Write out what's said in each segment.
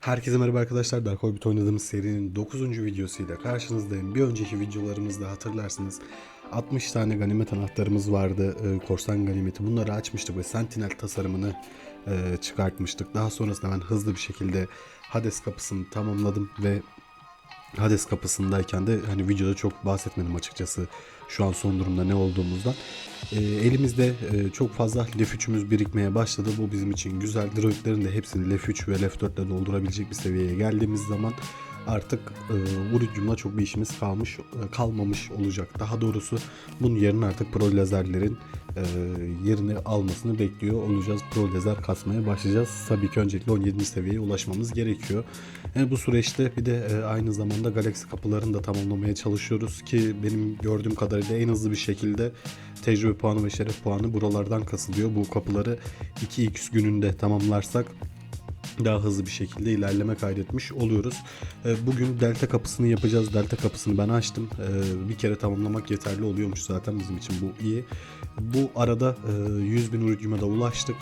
Herkese merhaba arkadaşlar. Dark Orbit oynadığımız serinin 9. videosuyla karşınızdayım. Bir önceki videolarımızda hatırlarsınız 60 tane ganimet anahtarımız vardı. e, korsan ganimeti. Bunları açmıştık ve Sentinel tasarımını e, çıkartmıştık. Daha sonrasında ben hızlı bir şekilde Hades kapısını tamamladım ve Hades kapısındayken de hani videoda çok bahsetmedim açıkçası şu an son durumda ne olduğumuzdan. Ee, elimizde e, çok fazla lef 3'ümüz birikmeye başladı. Bu bizim için güzel. Droidlerin de hepsini lef 3 ve lef 4 ile doldurabilecek bir seviyeye geldiğimiz zaman artık e, Uridium'la çok bir işimiz kalmış e, kalmamış olacak. Daha doğrusu bunun yerine artık pro lazerlerin e, yerini almasını bekliyor olacağız. Pro lazer kasmaya başlayacağız. Tabii ki öncelikle 17. seviyeye ulaşmamız gerekiyor. Yani bu süreçte bir de e, aynı zamanda Galaxy kapılarını da tamamlamaya çalışıyoruz ki benim gördüğüm kadarıyla en hızlı bir şekilde tecrübe puanı ve şeref puanı buralardan kasılıyor. Bu kapıları 2x gününde tamamlarsak daha hızlı bir şekilde ilerleme kaydetmiş oluyoruz. E, Bugün delta kapısını yapacağız. Delta kapısını ben açtım. E, Bir kere tamamlamak yeterli oluyormuş zaten bizim için bu iyi. Bu arada e, 100 bin uridium'a da ulaştık.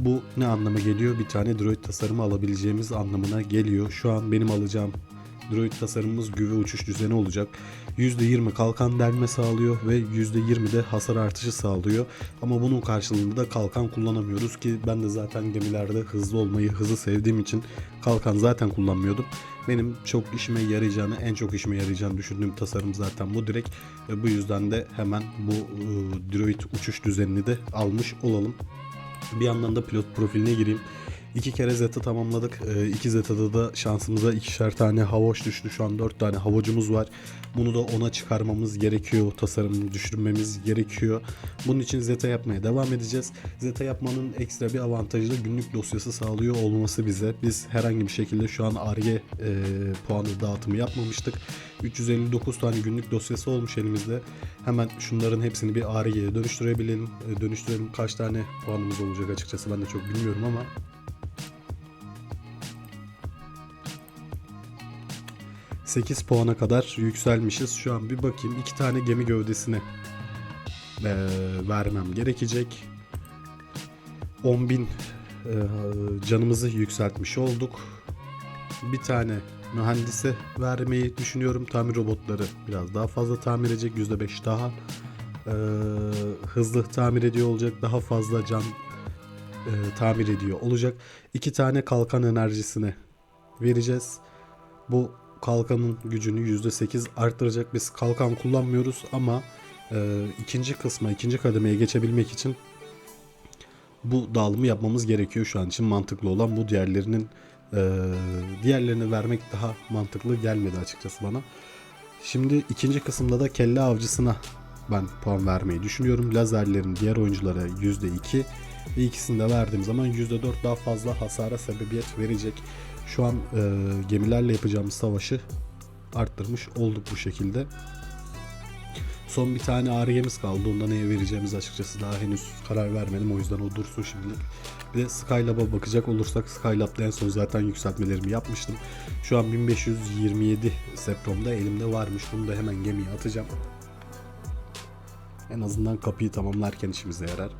Bu ne anlama geliyor? Bir tane droid tasarımı alabileceğimiz anlamına geliyor. Şu an benim alacağım droid tasarımımız güve uçuş düzeni olacak. %20 kalkan delme sağlıyor ve %20 de hasar artışı sağlıyor. Ama bunun karşılığında da kalkan kullanamıyoruz ki ben de zaten gemilerde hızlı olmayı, hızı sevdiğim için kalkan zaten kullanmıyordum. Benim çok işime yarayacağını, en çok işime yarayacağını düşündüğüm tasarım zaten bu direkt. Bu yüzden de hemen bu e, droid uçuş düzenini de almış olalım. Bir yandan da pilot profiline gireyim. İki kere Zeta tamamladık. Ee, iki Zeta'da da şansımıza ikişer tane havoş düştü. Şu an dört tane havacımız var. Bunu da ona çıkarmamız gerekiyor. Tasarımını düşürmemiz gerekiyor. Bunun için Zeta yapmaya devam edeceğiz. Zeta yapmanın ekstra bir avantajı da günlük dosyası sağlıyor olması bize. Biz herhangi bir şekilde şu an ARGE e, puanı dağıtımı yapmamıştık. 359 tane günlük dosyası olmuş elimizde. Hemen şunların hepsini bir ARG'ye dönüştürebilelim. E, dönüştürelim kaç tane puanımız olacak açıkçası ben de çok bilmiyorum ama 8 puana kadar yükselmişiz. Şu an bir bakayım. iki tane gemi gövdesine eee, vermem gerekecek. 10.000 eee, canımızı yükseltmiş olduk. Bir tane mühendise vermeyi düşünüyorum. Tamir robotları biraz daha fazla tamir edecek. %5 daha eee, hızlı tamir ediyor olacak. Daha fazla can eee, tamir ediyor olacak. İki tane kalkan enerjisine vereceğiz. Bu kalkanın gücünü %8 arttıracak. Biz kalkan kullanmıyoruz ama e, ikinci kısma, ikinci kademeye geçebilmek için bu dağılımı yapmamız gerekiyor şu an için mantıklı olan bu diğerlerinin e, diğerlerini vermek daha mantıklı gelmedi açıkçası bana. Şimdi ikinci kısımda da kelle avcısına ben puan vermeyi düşünüyorum. Lazerlerin diğer oyunculara %2 ve ikisini de verdiğim zaman %4 daha fazla hasara sebebiyet verecek. Şu an e, gemilerle yapacağımız savaşı arttırmış olduk bu şekilde. Son bir tane ARG'miz kaldı. Onda neye vereceğimiz açıkçası daha henüz karar vermedim. O yüzden o dursun şimdilik. Bir de Skylab'a bakacak olursak Skylab'da en son zaten yükseltmelerimi yapmıştım. Şu an 1527 Septrom'da elimde varmış. Bunu da hemen gemiye atacağım. En azından kapıyı tamamlarken işimize yarar.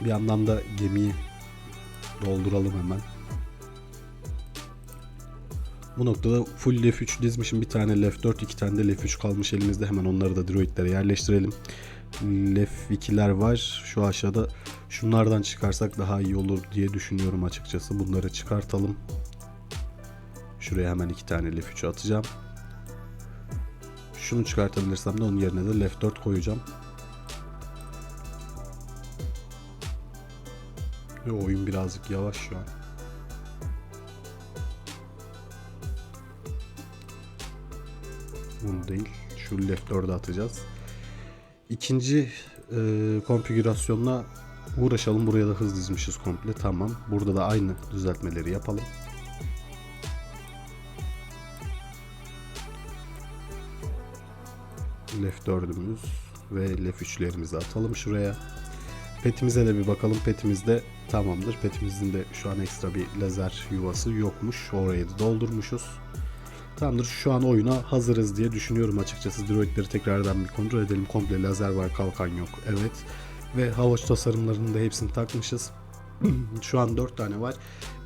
Bir yandan da gemiyi dolduralım hemen. Bu noktada full lef 3 dizmişim. Bir tane lef 4, iki tane de lef 3 kalmış elimizde. Hemen onları da droidlere yerleştirelim. Lef 2'ler var. Şu aşağıda şunlardan çıkarsak daha iyi olur diye düşünüyorum açıkçası. Bunları çıkartalım. Şuraya hemen iki tane lef 3 atacağım. Şunu çıkartabilirsem de onun yerine de lef 4 koyacağım. Ve oyun birazcık yavaş şu an. Bunu değil. Şu left 4'e atacağız. İkinci e, konfigürasyonla uğraşalım. Buraya da hız dizmişiz komple. Tamam. Burada da aynı düzeltmeleri yapalım. Left 4'ümüz ve left 3'lerimizi atalım şuraya. Petimize de bir bakalım. Petimiz de tamamdır. Petimizin de şu an ekstra bir lazer yuvası yokmuş. Orayı da doldurmuşuz. Tamamdır. Şu an oyuna hazırız diye düşünüyorum açıkçası. Droidleri tekrardan bir kontrol edelim. Komple lazer var, kalkan yok. Evet. Ve havaç tasarımlarını da hepsini takmışız. Şu an 4 tane var.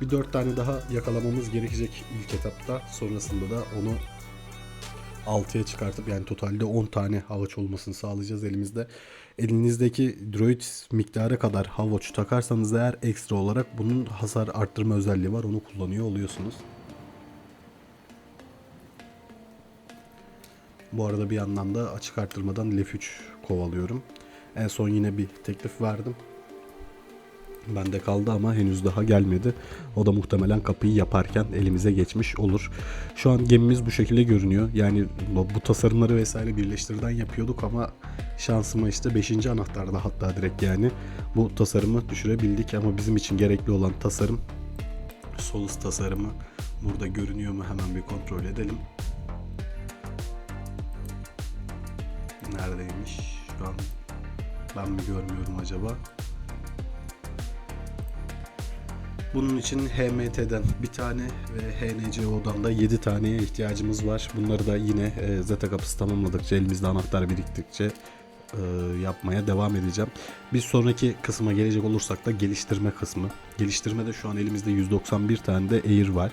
Bir 4 tane daha yakalamamız gerekecek ilk etapta. Sonrasında da onu 6'ya çıkartıp yani totalde 10 tane havaç olmasını sağlayacağız elimizde. Elinizdeki droid miktarı kadar havaç takarsanız eğer ekstra olarak bunun hasar arttırma özelliği var. Onu kullanıyor oluyorsunuz. Bu arada bir yandan da açık arttırmadan Lef 3 kovalıyorum. En son yine bir teklif verdim. Bende kaldı ama henüz daha gelmedi. O da muhtemelen kapıyı yaparken elimize geçmiş olur. Şu an gemimiz bu şekilde görünüyor. Yani bu tasarımları vesaire birleştirden yapıyorduk ama şansıma işte 5. anahtarda hatta direkt yani bu tasarımı düşürebildik ama bizim için gerekli olan tasarım Solus tasarımı burada görünüyor mu hemen bir kontrol edelim. Neredeymiş şu an ben mi görmüyorum acaba? Bunun için HMT'den bir tane ve HNCO'dan da 7 taneye ihtiyacımız var. Bunları da yine e, Zeta kapısı tamamladıkça elimizde anahtar biriktikçe e, yapmaya devam edeceğim. Bir sonraki kısma gelecek olursak da geliştirme kısmı. Geliştirmede şu an elimizde 191 tane de Air var.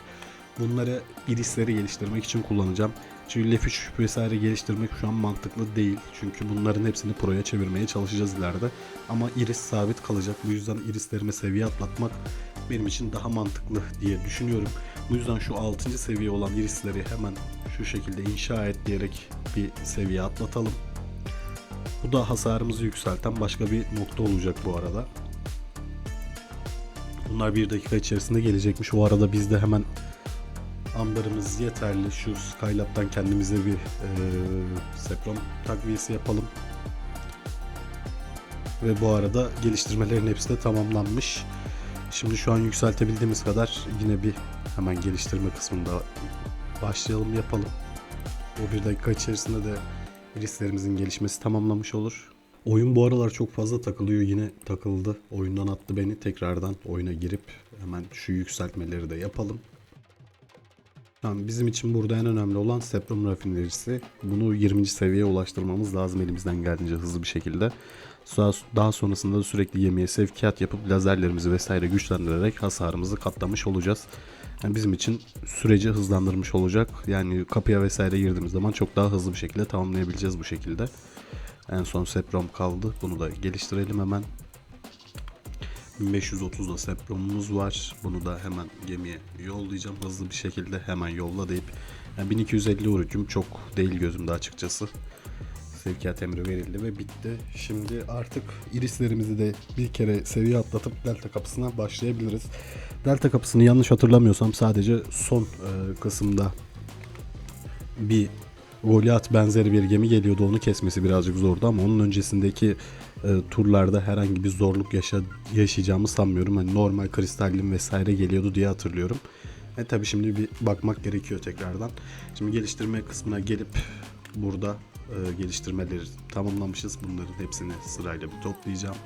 Bunları irisleri geliştirmek için kullanacağım. Çünkü Lef 3 vesaire geliştirmek şu an mantıklı değil. Çünkü bunların hepsini Pro'ya çevirmeye çalışacağız ileride. Ama iris sabit kalacak. Bu yüzden irislerime seviye atlatmak benim için daha mantıklı diye düşünüyorum. Bu yüzden şu 6. seviye olan irisleri hemen şu şekilde inşa et diyerek bir seviye atlatalım. Bu da hasarımızı yükselten başka bir nokta olacak bu arada. Bunlar bir dakika içerisinde gelecekmiş. O arada biz de hemen ambarımız yeterli. Şu Skylab'dan kendimize bir e, Seprom takviyesi yapalım. Ve bu arada geliştirmelerin hepsi de tamamlanmış. Şimdi şu an yükseltebildiğimiz kadar yine bir hemen geliştirme kısmında başlayalım yapalım. O bir dakika içerisinde de risklerimizin gelişmesi tamamlamış olur. Oyun bu aralar çok fazla takılıyor. Yine takıldı. Oyundan attı beni. Tekrardan oyuna girip hemen şu yükseltmeleri de yapalım. Tamam, bizim için burada en önemli olan Seprum rafinerisi. Bunu 20. seviyeye ulaştırmamız lazım elimizden geldiğince hızlı bir şekilde. Daha, sonrasında da sürekli yemeğe sevkiyat yapıp lazerlerimizi vesaire güçlendirerek hasarımızı katlamış olacağız. Yani bizim için süreci hızlandırmış olacak. Yani kapıya vesaire girdiğimiz zaman çok daha hızlı bir şekilde tamamlayabileceğiz bu şekilde. En son Seprom kaldı. Bunu da geliştirelim hemen. 1530 da Seprom'umuz var. Bunu da hemen gemiye yollayacağım. Hızlı bir şekilde hemen yolla deyip. Yani 1250 urucum çok değil gözümde açıkçası. Sevkiyat emri verildi ve bitti. Şimdi artık irislerimizi de bir kere seviye atlatıp Delta kapısına başlayabiliriz. Delta kapısını yanlış hatırlamıyorsam sadece son e, kısımda bir Goliath benzeri bir gemi geliyordu. Onu kesmesi birazcık zordu ama onun öncesindeki e, turlarda herhangi bir zorluk yaşa, yaşayacağımı sanmıyorum. Hani normal kristallim vesaire geliyordu diye hatırlıyorum. E tabi şimdi bir bakmak gerekiyor tekrardan. Şimdi geliştirme kısmına gelip burada e, geliştirmeleri tamamlamışız. Bunların hepsini sırayla bir toplayacağım.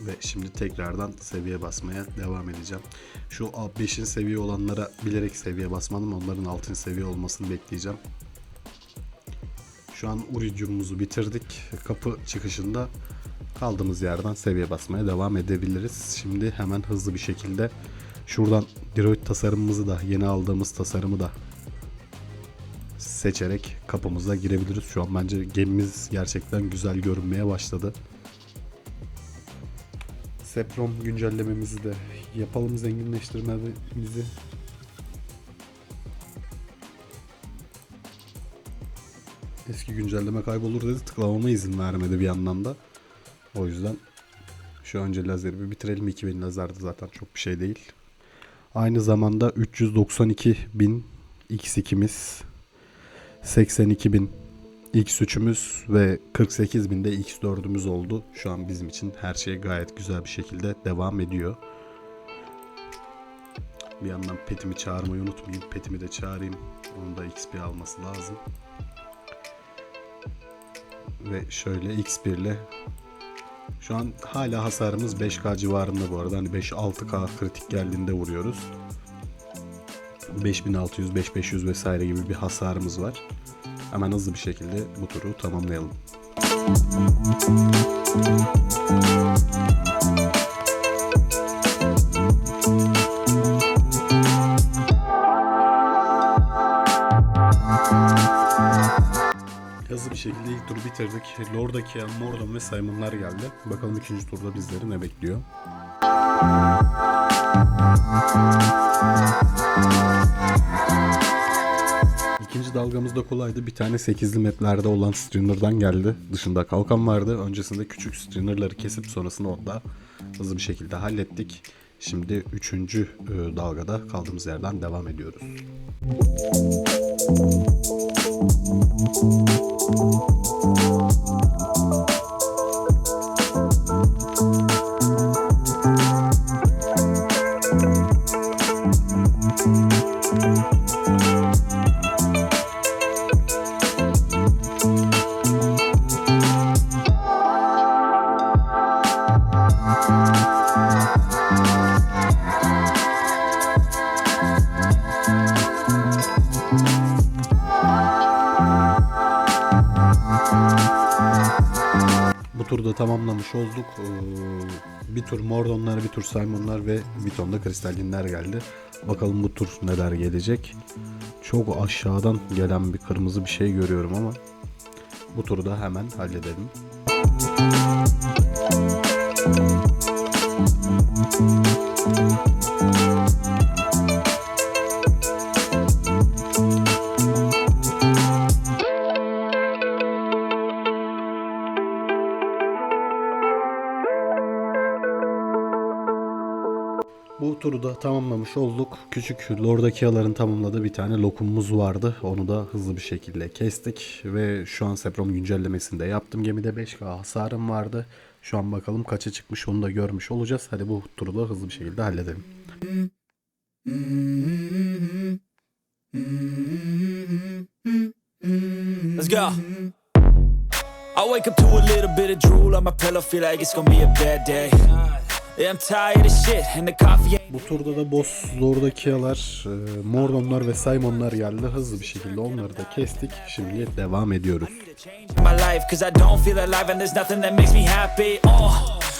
Ve şimdi tekrardan seviye basmaya devam edeceğim. Şu 5. seviye olanlara bilerek seviye basmadım. Onların 6. seviye olmasını bekleyeceğim. Şu an Uridium'umuzu bitirdik. Kapı çıkışında kaldığımız yerden seviye basmaya devam edebiliriz. Şimdi hemen hızlı bir şekilde şuradan Droid tasarımımızı da yeni aldığımız tasarımı da seçerek kapımıza girebiliriz. Şu an bence gemimiz gerçekten güzel görünmeye başladı. Seprom güncellememizi de yapalım zenginleştirmemizi. Eski güncelleme kaybolur dedi tıklamama izin vermedi bir yandan da. O yüzden şu önce lazeri bir bitirelim. 2000 lazerdi zaten çok bir şey değil. Aynı zamanda 392 bin X2'miz 82 bin X3'ümüz ve 48 binde X4'ümüz oldu. Şu an bizim için her şey gayet güzel bir şekilde devam ediyor. Bir yandan petimi çağırmayı unutmayayım. Petimi de çağırayım. Onun da XP alması lazım. Ve şöyle X1 ile şu an hala hasarımız 5K civarında bu arada. Hani 5-6K kritik geldiğinde vuruyoruz. 5600, 5500 vesaire gibi bir hasarımız var. Hemen hızlı bir şekilde bu turu tamamlayalım. Hızlı şekilde ilk turu bitirdik. Lord'a Kian, Mordon ve Simon'lar geldi. Bakalım ikinci turda bizleri ne bekliyor. İkinci dalgamız da kolaydı. Bir tane 8'li maplerde olan streamer'dan geldi. Dışında kalkan vardı. Öncesinde küçük streamer'ları kesip sonrasında onu da hızlı bir şekilde hallettik. Şimdi üçüncü e, dalgada kaldığımız yerden devam ediyoruz. Bu Thank you. Turda tamamlamış olduk. Ee, Bir tur Mordonlar, bir tur Simonlar ve bir ton da Kristallinler geldi. Bakalım bu tur neler gelecek. Çok aşağıdan gelen bir kırmızı bir şey görüyorum ama bu turu da hemen halledelim. Bu tamamlamış olduk. Küçük Lordakiyaların tamamladığı bir tane lokumumuz vardı. Onu da hızlı bir şekilde kestik. Ve şu an Seprom güncellemesinde yaptım. Gemide 5K hasarım vardı. Şu an bakalım kaça çıkmış onu da görmüş olacağız. Hadi bu turu da hızlı bir şekilde halledelim. Let's go. I wake up to a little bit of drool on my pillow, feel like it's gonna be a bad day. Yeah, I'm tired of shit, and the coffee ain't. Bu turda da boss Lordakiyalar, e, Mordonlar ve Simonlar geldi. Hızlı bir şekilde onları da kestik. Şimdi devam ediyoruz.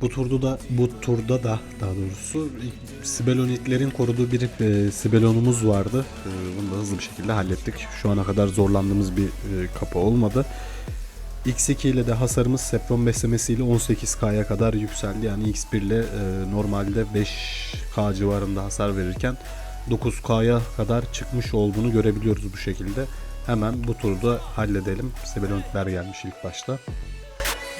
Bu turda da bu turda da daha doğrusu Sibelonitlerin koruduğu bir e, Sibelonumuz vardı. E, bunu da hızlı bir şekilde hallettik. Şu ana kadar zorlandığımız bir e, kapı olmadı. X2 ile de hasarımız Sepron beslemesiyle 18K'ya kadar yükseldi. Yani X1 ile e, normalde 5K civarında hasar verirken 9K'ya kadar çıkmış olduğunu görebiliyoruz bu şekilde. Hemen bu turda halledelim. Sibelonitler gelmiş ilk başta.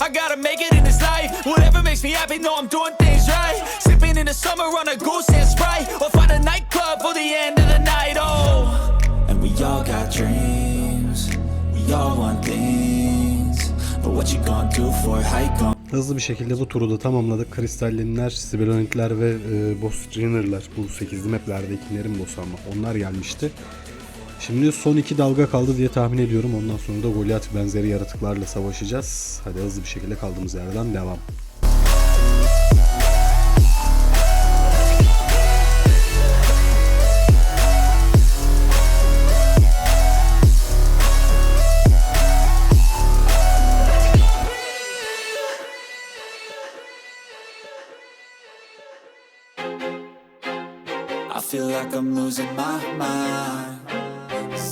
I gotta make it in this life. Whatever makes me happy, know I'm doing things right. Sipping in the summer on a goose and sprite, or find a nightclub for the end of the night. Oh, and we all got dreams, we all want things, but what you gonna do for it? How Hızlı bir şekilde bu turu da tamamladık. Kristallinler, Sibelonitler ve e, Boss bu 8'li maplerdeki boss ama onlar gelmişti. Şimdi son iki dalga kaldı diye tahmin ediyorum. Ondan sonra da Goliath benzeri yaratıklarla savaşacağız. Hadi hızlı bir şekilde kaldığımız yerden devam. I feel like I'm losing my mind.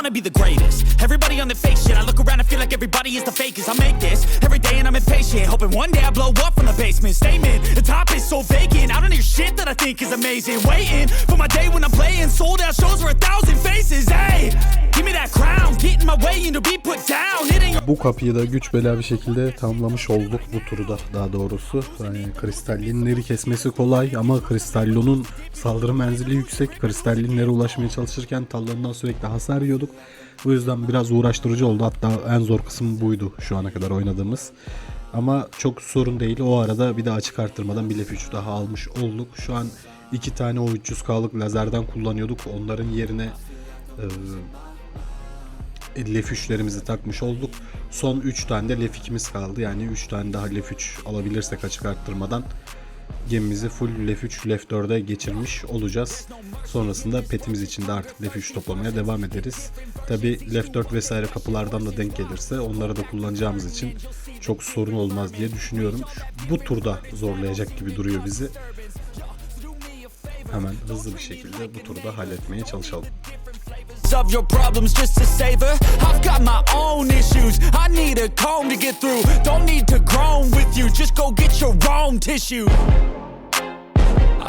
Wanna be the greatest. Everybody on the fake shit. I look around and feel like everybody is the fakest. I make this every day and I'm impatient. Hoping one day I blow up from the basement. Statement, the top is so vacant. I don't hear shit that I think is amazing. Waiting for my day when I'm playing. Sold out shows for a thousand faces. Hey, give me that crown. Get my way and be put down. It ain't Bu kapıyı da güç bela bir şekilde tamamlamış olduk bu turda daha doğrusu. Yani kristallinleri kesmesi kolay ama kristallonun saldırı menzili yüksek. Kristallinlere ulaşmaya çalışırken tallarından sürekli hasar yiyorduk. Bu yüzden biraz uğraştırıcı oldu. Hatta en zor kısım buydu şu ana kadar oynadığımız. Ama çok sorun değil. O arada bir de açık arttırmadan bir lef 3 daha almış olduk. Şu an iki tane o 300K'lık lazerden kullanıyorduk. Onların yerine e, lef 3'lerimizi takmış olduk. Son 3 tane de lef 2'miz kaldı. Yani 3 tane daha lef 3 alabilirsek açık arttırmadan gemimizi full lef 3 lef 4'e geçirmiş olacağız. Sonrasında petimiz için de artık lef 3 toplamaya devam ederiz. Tabi lef 4 vesaire kapılardan da denk gelirse onları da kullanacağımız için çok sorun olmaz diye düşünüyorum. Bu turda zorlayacak gibi duruyor bizi. Hemen hızlı bir şekilde bu turda halletmeye çalışalım. of your problems just to save her. I've got my own issues. I need a comb to get through. Don't need to groan with you. Just go get your own tissue.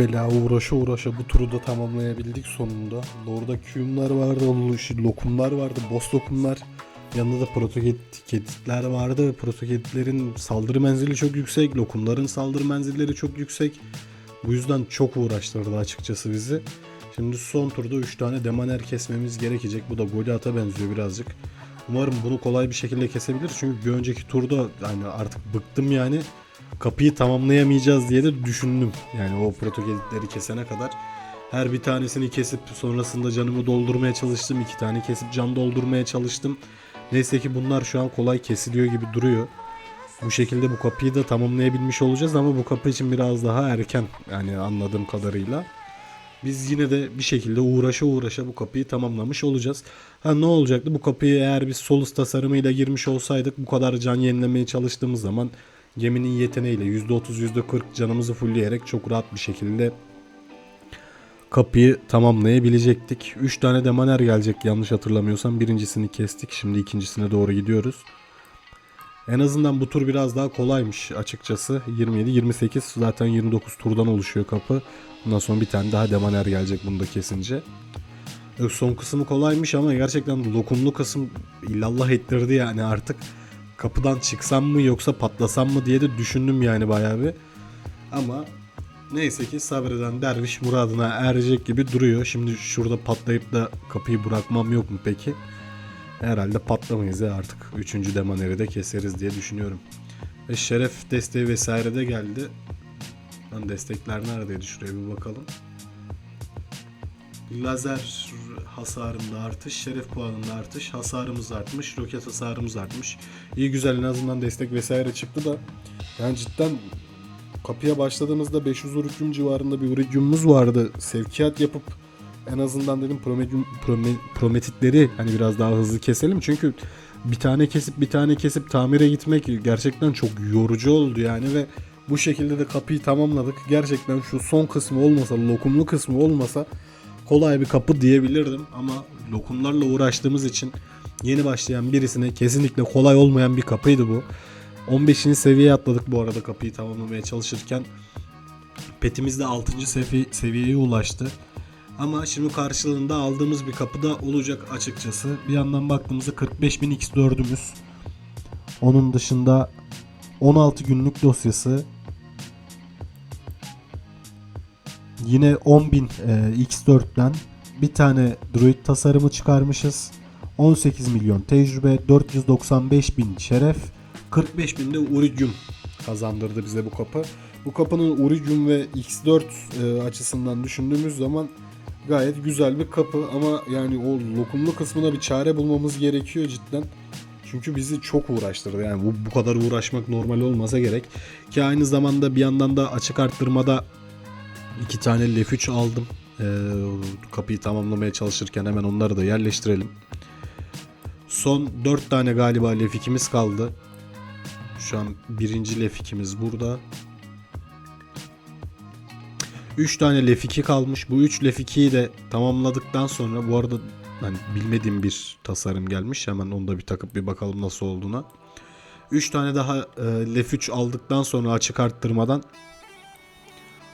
bela uğraşa uğraşa bu turu da tamamlayabildik sonunda. Orada Q'mlar vardı, lokumlar vardı, boss lokumlar. Yanında da protokeditler vardı. Protokeditlerin saldırı menzili çok yüksek, lokumların saldırı menzilleri çok yüksek. Bu yüzden çok uğraştırdı açıkçası bizi. Şimdi son turda 3 tane demaner kesmemiz gerekecek. Bu da Goliath'a benziyor birazcık. Umarım bunu kolay bir şekilde kesebilir. Çünkü bir önceki turda yani artık bıktım yani. Kapıyı tamamlayamayacağız diye de düşündüm. Yani o protokeditleri kesene kadar. Her bir tanesini kesip sonrasında canımı doldurmaya çalıştım. iki tane kesip can doldurmaya çalıştım. Neyse ki bunlar şu an kolay kesiliyor gibi duruyor. Bu şekilde bu kapıyı da tamamlayabilmiş olacağız ama bu kapı için biraz daha erken yani anladığım kadarıyla. Biz yine de bir şekilde uğraşa uğraşa bu kapıyı tamamlamış olacağız. Ha ne olacaktı bu kapıyı eğer biz solus tasarımıyla girmiş olsaydık bu kadar can yenilemeye çalıştığımız zaman geminin yeteneğiyle %30 %40 canımızı fullleyerek çok rahat bir şekilde kapıyı tamamlayabilecektik. 3 tane demaner gelecek yanlış hatırlamıyorsam. Birincisini kestik. Şimdi ikincisine doğru gidiyoruz. En azından bu tur biraz daha kolaymış açıkçası. 27-28 zaten 29 turdan oluşuyor kapı. Bundan sonra bir tane daha demaner gelecek bunu da kesince. Son kısmı kolaymış ama gerçekten lokumlu kısım illallah ettirdi yani artık. Kapıdan çıksam mı yoksa patlasam mı diye de düşündüm yani bayağı bir. Ama neyse ki sabreden derviş muradına erecek gibi duruyor. Şimdi şurada patlayıp da kapıyı bırakmam yok mu peki? Herhalde patlamayız ya artık. Üçüncü demaneri de keseriz diye düşünüyorum. Ve şeref desteği vesaire de geldi. Lan destekler neredeydi şuraya bir bakalım. Lazer hasarında artış, şeref puanında artış, hasarımız artmış, roket hasarımız artmış. İyi güzel en azından destek vesaire çıktı da yani cidden kapıya başladığımızda 500 uridium civarında bir uridiumumuz vardı. Sevkiyat yapıp en azından dedim promedium, prome- prometitleri hani biraz daha hızlı keselim. Çünkü bir tane kesip bir tane kesip tamire gitmek gerçekten çok yorucu oldu yani ve bu şekilde de kapıyı tamamladık. Gerçekten şu son kısmı olmasa, lokumlu kısmı olmasa kolay bir kapı diyebilirdim ama lokumlarla uğraştığımız için yeni başlayan birisine kesinlikle kolay olmayan bir kapıydı bu. 15. seviyeye atladık bu arada kapıyı tamamlamaya çalışırken. Petimiz de 6. sevi- seviyeye ulaştı. Ama şimdi karşılığında aldığımız bir kapı da olacak açıkçası. Bir yandan baktığımızda 45.000 X4'ümüz. Onun dışında 16 günlük dosyası. Yine 10.000 e, X4'ten bir tane droid tasarımı çıkarmışız. 18 milyon tecrübe, 495 bin şeref, 45 bin de Uridium kazandırdı bize bu kapı. Bu kapının Uridium ve X4 e, açısından düşündüğümüz zaman gayet güzel bir kapı ama yani o lokumlu kısmına bir çare bulmamız gerekiyor cidden. Çünkü bizi çok uğraştırdı. Yani bu, bu kadar uğraşmak normal olmasa gerek. Ki aynı zamanda bir yandan da açık arttırmada iki tane F3 aldım. Ee, kapıyı tamamlamaya çalışırken hemen onları da yerleştirelim. Son 4 tane galiba F2'miz kaldı. Şu an birinci F2'miz burada. 3 tane F2 kalmış. Bu 3 F2'yi de tamamladıktan sonra bu arada hani bilmediğim bir tasarım gelmiş. Hemen onu da bir takıp bir bakalım nasıl olduğuna. 3 tane daha e, F3 aldıktan sonra açık arttırmadan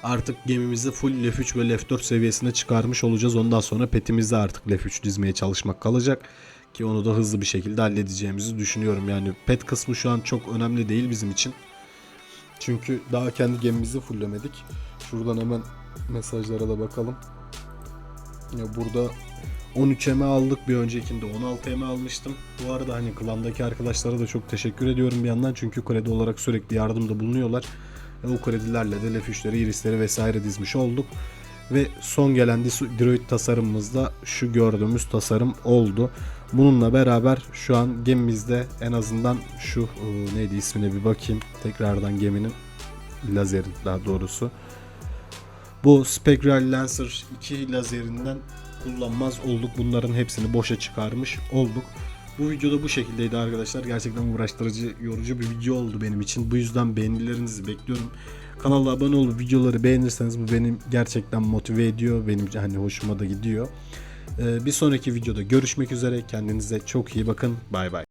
artık gemimizi full F3 ve F4 seviyesine çıkarmış olacağız. Ondan sonra petimizde artık F3 dizmeye çalışmak kalacak. Ki onu da hızlı bir şekilde halledeceğimizi düşünüyorum. Yani pet kısmı şu an çok önemli değil bizim için. Çünkü daha kendi gemimizi fulllemedik. Şuradan hemen mesajlara da bakalım. Ya burada 13 eme aldık bir öncekinde 16 eme almıştım. Bu arada hani klandaki arkadaşlara da çok teşekkür ediyorum bir yandan çünkü kredi olarak sürekli yardımda bulunuyorlar. Ve o kredilerle de Lef3'leri, irisleri vesaire dizmiş olduk. Ve son gelen Droid tasarımımızda şu gördüğümüz tasarım oldu. Bununla beraber şu an gemimizde en azından şu e, neydi ismine bir bakayım. Tekrardan geminin lazerin daha doğrusu. Bu Spectral Lancer 2 lazerinden kullanmaz olduk. Bunların hepsini boşa çıkarmış olduk. Bu videoda bu şekildeydi arkadaşlar. Gerçekten uğraştırıcı, yorucu bir video oldu benim için. Bu yüzden beğenilerinizi bekliyorum. Kanala abone olup videoları beğenirseniz bu benim gerçekten motive ediyor. Benim hani hoşuma da gidiyor. Ee, bir sonraki videoda görüşmek üzere. Kendinize çok iyi bakın. Bay bay.